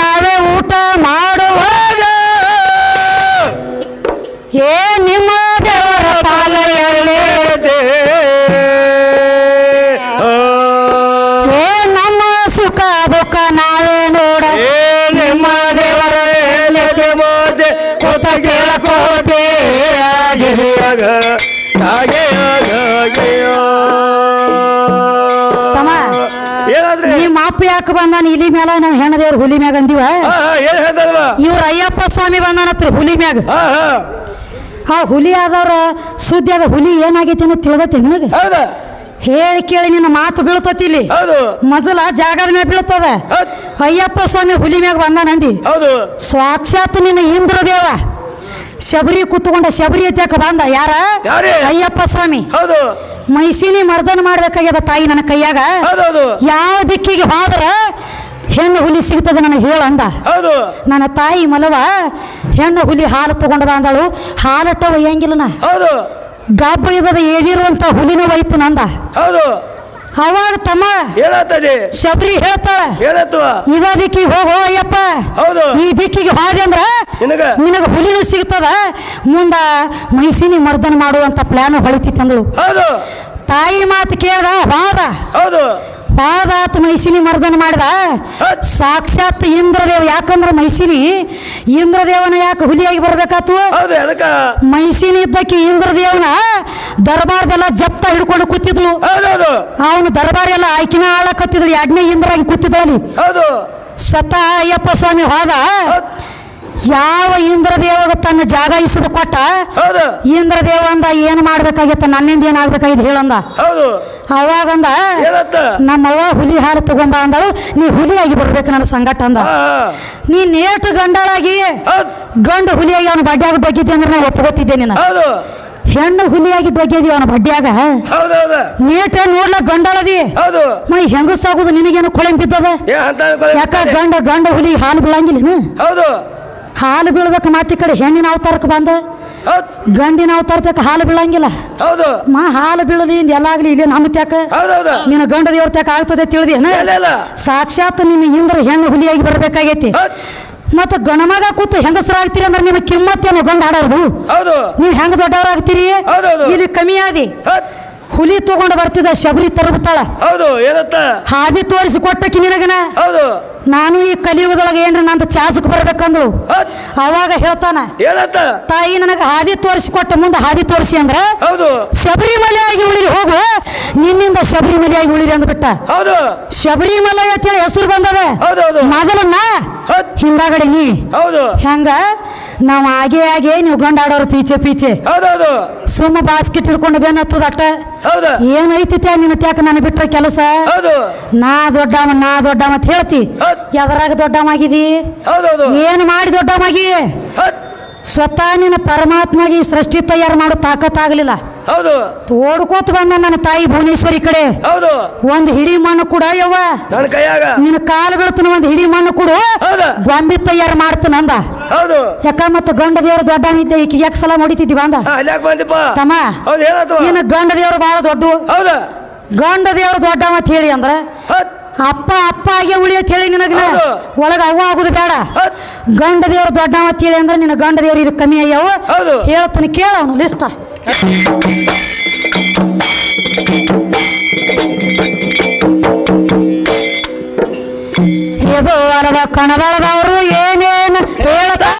ನಾವೇ ಊಟ ಮಾಡುವಾಗ. ಏ ನಿಮ್ಮ ದೇವರ ಪಾಲಯಲ್ಲಿ ಏ ನಮ್ಮ ಸುಖ ದುಃಖ ನಾವೇ ನೋಡ. ನಿಮ್ಮ ದೇವರ ಕೊತ್ತ ಕೇಳಕೋತೆ ಆಗಿದೆ. ತಮ್ಮ, ದೇವ್ರ ಹುಲಿ ಮ್ಯಾಗ ಅಂದಿವ? ಏನ್ ಇವ್ರ ಅಯ್ಯಪ್ಪ ಸ್ವಾಮಿ ಬಂದಾನತ್ರಿ ಹುಲಿ ಮ್ಯಾಗ. ಹಾ ಹಾ. ಆ ಹುಲಿ ಆದವ್ರ ಸುದ್ದಿ ಅದ ಹುಲಿ ಏನಾಗೈತಿ ಅನ್ನೋದು ತಿಳಿದೈತಿ ನಿನಗೆ? ಹೌದಾ. ಹೇಳಿ ಕೇಳಿ ನಿನ್ನ ಮಾತು ಬೀಳ್ತತಿ ಇಲ್ಲಿ. ಹೌದು. ಮೊದಲ ಜಾಗದ ಮೇಲೆ ಬೀಳ್ತದ. ಹೌದ್. ಅಯ್ಯಪ್ಪ ಸ್ವಾಮಿ ಹುಲಿ ಮ್ಯಾಗ ಬಂದಾನಂದಿ. ಹೌದು. ಸಾಕ್ಷಾತ್ ನಿನ್ನ ಇಂದ್ರದೇವ. ಶಬರಿ ಕೂತ್ಕೊಂಡ ಶಬರಿ ಅತ್ಯಾಕ ಬಂದ? ಯಾರ? ಯಾರೇ? ಅಯ್ಯಪ್ಪ ಸ್ವಾಮಿ. ಹೌದು. ಮೈಸಿನಿ ಮರ್ದನ ಮಾಡ್ಬೇಕಾಗ್ಯದ ತಾಯಿ ನನ್ನ ಕೈಯಾಗ. ಹೌದೌದು ಯಾವ ದಿಕ್ಕಿಗೆ ಹೋದ್ರ ಹೆಣ್ಣು ಹುಲಿ ಸಿಗ್ತದೆ ನನಗೆ ಹೇಳ ಅಂದ. ಹೌದು. ನನ್ನ ತಾಯಿ ಮಲವ ಹೆಣ್ಣು ಹುಲಿ ಹಾಲು ತಗೊಂಡ ಅಂದಳು. ಹಾಲಟ್ಟ ಒಯ್ಯಂಗಿಲ್ಲ ನಾ ಹೌದು. ಗಬ್ಬ ಇದ್ದದ ಏದಿರುವಂತ ಹುಲಿನ ಒಯ್ತು ನಂದ ಹೌದು. ಅವಾಗ ತಮ್ಮ ಶಬರಿ ಹೇಳ್ತಾಳ. ಇದ ದಿಕ್ಕಿಗೆ ಹೋಗೋ ಅಯ್ಯಪ್ಪ. ಹೌದು. ಈ ದಿಕ್ಕಿಗೆ ಹೋದೆ ಅಂದ್ರ ನಿನಗ. ನಿನಗ ಹುಲಿನೂ ಸಿಗ್ತದ. ಮುಂದ ಮೈಸಿನಿ ಮರ್ದನ ಮಾಡುವಂತ ಪ್ಲಾನ್ ಹೊಳಿತಿತ್ತಂದಳು ಹೌದು. ತಾಯಿ ಮಾತು ಕೇಳ್ದ ಹೋದ. ಹೌದು. ಹೋದಾತ ಮೈಸಿನಿ ಮರ್ದನ ಮಾಡಿದ. ಸಾಕ್ಷಾತ್ ಇಂದ್ರದೇವ ಯಾಕಂದ್ರ ಮೈಸಿನಿ? ಇಂದ್ರದೇವನ ಯಾಕೆ ಹುಲಿಯಾಗಿ ಬರ್ಬೇಕಾತು? ಮೈಸಿನಿ ಇದ್ದಕ್ಕೆ ಇಂದ್ರದೇವನ ದರ್ಬಾರ್ದೆಲ್ಲ ಜಪ್ತ ಹಿಡ್ಕೊಂಡು ಕೂತಿದ್ಲು. ಅವನು ದರ್ಬಾರ್ ಎಲ್ಲ ಆಯ್ಕಿನ ಆಳಕತ್ತಿದ್ಳು ಎರಡನೇ ಇಂದ್ರಾಗಿ ಕೂತಿದ್ದಳು ಹೌದು. ಸ್ವತಃ ಅಯ್ಯಪ್ಪ ಸ್ವಾಮಿ ಹೌದ್. ಯಾವ ಇಂದ್ರದೇವಗ ತನ್ನ ಜಾಗ ಇಸದು ಕೊಟ್ಟ ಹೌದು. ಇಂದ್ರದೇವ ಅಂದ ಏನ್ ಮಾಡ್ಬೇಕಾಗಿತ್ತ? ನನ್ನಿಂದ ಏನಾಗ್ಬೇಕಾಗಿದ್ದು ಹೇಳಂದ ಹೌದು. ಅವಾಗಂದ ನಮ್ಮವ್ವ ಹುಲಿ ಹಾಲು ತಗೊಂಬ ಅಂದಳು. ನೀ ಹುಲಿಯಾಗಿ ಬರ್ಬೇಕು ನನ್ನ ಸಂಗಟ ಅಂದ. ನೀ ನೇಟು ಗಂಡಳಾಗಿ ಗಂಡ ಹುಲಿಯಾಗಿ ಅವನ ಬಡ್ಡ್ಯಾಗ ಬಗ್ಗಿದ್ದೆ ಅಂದ್ರೆ ನಾ ಒಪ್ಕೋತಿದ್ದೆ ನೀನು ಹೌದು. ಹೆಣ್ಣು ಹುಲಿಯಾಗಿ ಬಗ್ಗೆದಿ ಅವನ ಬಡ್ಡಿಯಾಗ ನೇಟ ನೋಡ್ಲ ಗಂಡಳದಿ? ಹೌದು. ಮೈ ಹೆಂಗಸಾಗುದು ನಿನಗೇನು ಕೊಳೆ ಬಿದ್ದದ ಯಾಕ ಗಂಡ ಗಂಡ ಹುಲಿ ಹಾಲು ಬೀಳಂಗಿಲ್ಲ ಹಾಲು ಬೀಳ್ಬೇಕು ಮಾತಿ ಕಡೆ. ಹೆಣ್ಣಿನ ಅವತಾರಕ್ಕೆ ಬಂದ. ಗಂಡಿನ ಅವತಾರಕ್ಕೆ ಹಾಲು ಬೀಳಂಗಿಲ್ಲ. ಹೌದು. ಮಾ ಹಾಲು ಬೀಳಲಿ ಇಂದ ಎಲ್ಲ ಆಗ್ಲಿ ಇಲ್ಲಿ ನಮ್ಮ ತ್ಯಾಕ. ನಿನ್ನ ಗಂಡ ದೇವ್ರ ತ್ಯಾಕ ಆಗ್ತದೆ ತಿಳಿದಿ ಸಾಕ್ಷಾತ್ ನಿನ್ನ ಹಿಂದ್ರ ಹೆಣ್ಣು ಹುಲಿಯಾಗಿ ಬರ್ಬೇಕಾಗೈತಿ. ಮತ್ತೆ ಗಣಮಗ ಕೂತು ಹೆಂಗಸರಾಗ್ತೀರಿ ಅಂದ್ರೆ ನಿಮ್ಮ ಕಿಮ್ಮತ್ತೇನು ಗಂಡ ಆಡೋದು ನೀವು ಹೆಂಗ ದೊಡ್ಡವರಾಗ್ತೀರಿ. ಇಲ್ಲಿ ಕಮ್ಮಿ ಆದಿ. ಹುಲಿ ತಗೊಂಡು ಬರ್ತಿದ್ದ ಶಬರಿ ತರಬತ್ತಾಳ ಹೌದು ಏನತ್ತ ಹಾದಿ ತೋರಿಸಿ ಕೊಟ್ಟಕಿ ನಿನಗನ? ಹೌದು. ನಾನು ಈ ಕಲಿಯುಗದೊಳಗೆ ಏನ್ರಿ ನಂದು ಚಾಸಕ್ ಬರ್ಬೇಕಂದ್ರು ಹೌದ್. ಅವಾಗ ಹೇಳ್ತಾನ ಏನತ್ತ ತಾಯಿ ನನಗೆ ಹಾದಿ ತೋರಿಸಿ ಕೊಟ್ಟ ಮುಂದೆ ಹಾದಿ ತೋರಿಸಿ ಅಂದ್ರ ಹೌದು. ಶಬರಿಮಲೆ ಆಗಿ ಉಳಿರಿ ಹೋಗು. ನಿನ್ನಿಂದ ಶಬರಿಮಲೆ ಆಗಿ ಉಳಿರಿ ಅಂದ್ಬಿಟ್ಟ. ಹೌದು. ಶಬರಿಮಲೆ ಅಂತೇಳಿ ಹೆಸರು ಬಂದದ. ಮೊದಲನ್ನ ಹೌದ್. ಹಿಂದಾಗಡೆ ನೀ. ಹೌದು. ಹೆಂಗ? ನಾವು ಆಗೇ ಹಾಗೆ ನೀವು ಗಂಡಾಡೋರು ಪೀಚೆ ಪೀಚೆ. ಹೌದೌದು. ಸುಮ್ಮ ಬಾಸ್ಕೆಟ್ ಹಿಡ್ಕೊಂಡು ಬೆನ್ ಹತ್ತದ ಅಟ್ಟ. ಹೌದು. ಏನೈತಿ ನಿನ್ನ ತ್ಯಾಕ ನಾನು ಬಿಟ್ರ ಕೆಲಸ? ಹೌದು. ನಾ ದೊಡ್ಡಮ್ಮ ನಾ ದೊಡ್ಡಮ್ಮ ಅಂತ ಹೇಳ್ತಿ. ಹೌದ್. ಎದರಾಗ ಹೌದು ಹೌದೌದು. ಏನು ಮಾಡಿ ದೊಡ್ಡವಾಗಿ ಹೌದ್. ಸ್ವತಃ ನಿನ್ನ ಪರಮಾತ್ಮಗೆ ಈ ಸೃಷ್ಟಿ ತಯಾರು ಮಾಡೋ ತಾಕತ್ತಾಗಲಿಲ್ಲ ಹೌದು. ಓಡ್ಕೋತ ಬಂದ ನನ್ನ ತಾಯಿ ಭುವನೇಶ್ವರಿ ಕಡೆ. ಹೌದು. ಒಂದ್ ಹಿಡಿ ಮಣ್ಣು ಕೂಡ ಯವ್ವ. ನನ್ನ ಕೈಯಾಗ. ನಿನ್ನ ಕಾಲು ಬೀಳ್ತಾನ ಒಂದ್ ಹಿಡಿ ಮಣ್ಣು ಕೂಡ. ಹೌದ. ಗೊಂಬಿ ತಯಾರು ಮಾಡ್ತಾನ ಅಂದ. ಹೌದು. ಯಾಕ ಮತ್ತ ಗಂಡ ದೇವ್ರು ದೊಡ್ಡ ಇದ್ದ ಈಕಿ ಯಾಕೆ ಸಲ ಹೊಡಿತಿದ್ದಿ ಬಂದ ಅಲ್ಯಾಕ ಬಂದಿಪ್ಪ ತಮ್ಮ ಹೌದು ಏನಾಯ್ತು ನಿನ್ನ ಗಂಡ ದೇವ್ರು ಬಹಳ ದೊಡ್ಡ. ಹೌದ. ಗಂಡ ದೇವ್ರು ದೊಡ್ಡ ಅಂತ ಹೇಳಿ ಅಂದ್ರ ಅಪ್ಪ ಅಪ್ಪ ಆಗಿ ಉಳಿ ಅಂತ ಹೇಳಿ ನಿನಗ. ಒಳಗ ಅವ್ವ ಆಗುದು ಬೇಡ. ಗಂಡ ದೇವರು ದೊಡ್ಡ ಅಂತ ಹೇಳಿ ಅಂದ್ರೆ ನಿನ್ನ ಗಂಡ ದೇವರು ಇದು ಕಮ್ಮಿ ಅಯ್ಯವ ಹೌದು. ಹೇಳ್ತಾನೆ ಕೇಳ ಅವನು ಲಿಸ್ಟ್ ಇದು ಅರದ ಕಣದಳದವರು ಏ